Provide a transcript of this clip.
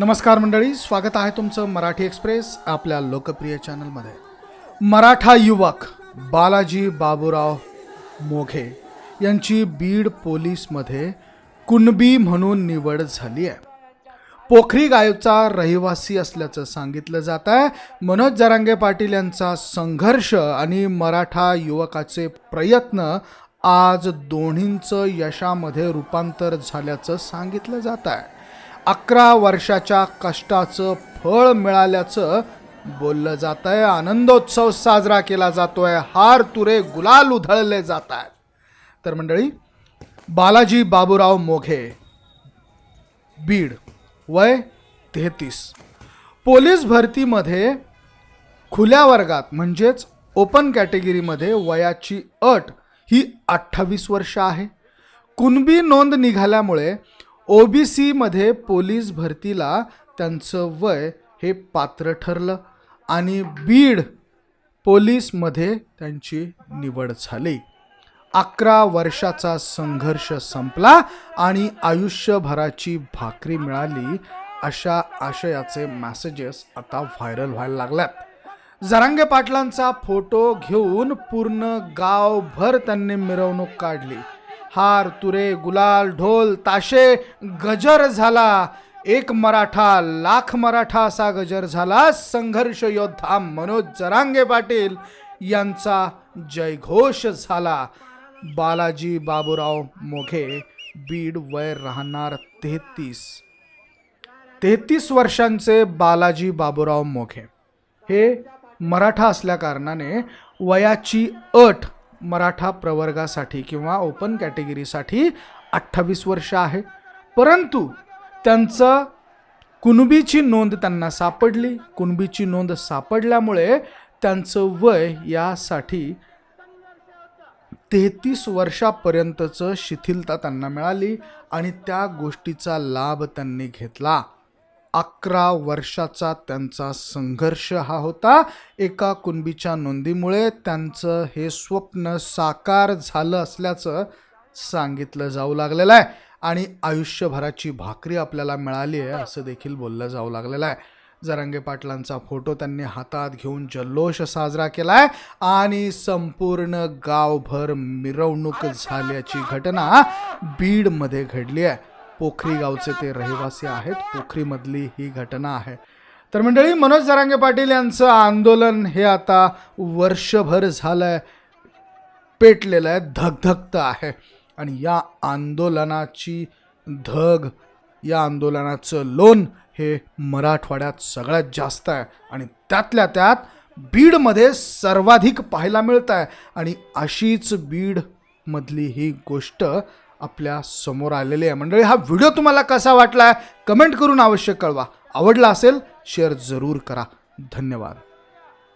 नमस्कार मंडळी स्वागत आहे तुमचं मराठी एक्सप्रेस आपल्या लोकप्रिय चॅनलमध्ये. मराठा युवक बालाजी बाबूराव मोघे यांची बीड पोलीसमध्ये कुणबी म्हणून निवड झाली आहे. पोखरी गायचा रहिवासी असल्याचं सांगितलं जात आहे. मनोज जरांगे पाटील यांचा संघर्ष आणि मराठा युवकाचे प्रयत्न आज दोन्हींचं यशामध्ये रूपांतर झाल्याचं सांगितलं जात आहे. अकरा वर्षाच्या कष्टाचं फळ मिळाल्याचं बोललं जात आहे आनंदोत्सव साजरा केला जातोय. हार तुरे गुलाल उधळले जात आहेत तर मंडळी बालाजी बाबूराव मोघे बीड वय तेहतीस. पोलीस भरतीमध्ये खुल्या वर्गात म्हणजेच ओपन कॅटेगरीमध्ये वयाची अट ही अठ्ठावीस वर्ष आहे. कुणबी नोंद निघाल्यामुळे ओ बी सीमध्ये पोलीस भरतीला त्यांचं वय हे पात्र ठरलं आणि बीड पोलीसमध्ये त्यांची निवड झाली. अकरा वर्षाचा संघर्ष संपला आणि आयुष्यभराची भाकरी मिळाली अशा आशयाचे मॅसेजेस आता व्हायरल व्हायला लागल्यात. जरांगे पाटलांचा फोटो घेऊन पूर्ण गावभर त्यांनी मिरवणूक काढली. हार तुरे गुलाल ढोल ताशे गजर झाला. एक मराठा लाख मराठा असा गजर झाला. संघर्ष योद्धा मनोज जरांगे पाटील यांचा जयघोष झाला. बालाजी बाबूराव मोघे बीड वय राहणार तेहतीस. तेहतीस वर्षांचे बालाजी बाबूराव मोघे. हे मराठा असल्याकारणाने वयाची अट मराठा प्रवर्गासाठी किंवा ओपन कॅटेगरीसाठी अठ्ठावीस वर्ष आहे. परंतु त्यांचं कुणबीची नोंद त्यांना सापडली. कुणबीची नोंद सापडल्यामुळे त्यांचं वय यासाठी तेहतीस वर्षापर्यंतचं शिथिलता त्यांना मिळाली आणि त्या गोष्टीचा लाभ त्यांनी घेतला. अकरा वर्षाचा त्यांचा संघर्ष हा होता. एका कुणबीच्या नोंदीमुळे त्यांचं हे स्वप्न साकार झालं असल्याचं सांगितलं जाऊ लागलेलं आहे. आणि आयुष्यभराची भाकरी आपल्याला मिळाली आहे असं देखील बोललं जाऊ लागलेलं आहे. जरांगे पाटलांचा फोटो त्यांनी हातात घेऊन जल्लोष साजरा केला आहे. आणि संपूर्ण गावभर मिरवणूक झाल्याची घटना बीडमध्ये घडली आहे. पोखरी गावचे ते रहिवासी आहेत. पोखरीमधली ही घटना आहे. तर मंडळी मनोज जरांगे पाटील यांचं आंदोलन हे आता वर्षभर झालंय. पेटलेलं आहे धगधगतं आहे. आणि या आंदोलनाची धग या आंदोलनाचं लोन हे मराठवाड्यात सगळ्यात जास्त आहे. आणि त्यातल्या त्यात बीडमध्ये सर्वाधिक पाहायला मिळत आहे आणि अशीच बीडमधली ही गोष्ट आपल्यासमोर आलेले आहे. मंडळी हा व्हिडिओ तुम्हाला कसा वाटला? कमेंट करून अवश्य कळवा. आवडला असेल शेअर जरूर करा. धन्यवाद.